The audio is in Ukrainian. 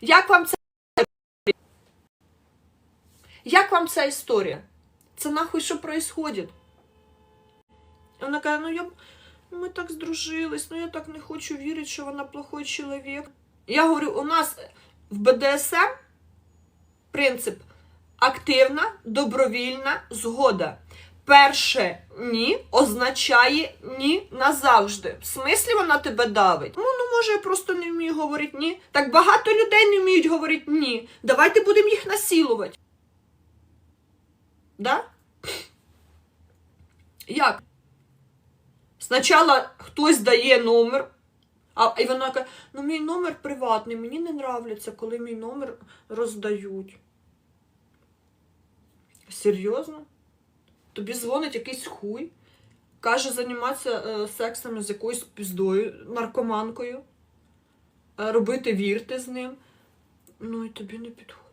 Як вам це? Як вам ця історія? Це нахуй що происходит? Вона каже, ну я ми так здружились, ну я так не хочу вірити, що вона плохой чоловік. Я говорю, у нас в БДСМ принцип активна, добровільна згода. Перше ні означає ні назавжди. В смислі вона тебе давить? Ну, ну може, я просто не вмію говорити ні. Так багато людей не вміють говорити ні. Давайте будемо їх насилувати. Да? Як? Спочатку хтось дає номер, а і вона каже, ну мій номер приватний, мені не нравиться, коли мій номер роздають. Серйозно? Тобі дзвонить якийсь хуй, каже займатися е, сексом з якоюсь піздою, наркоманкою, е, робити вірти з ним. Ну і тобі не підходить.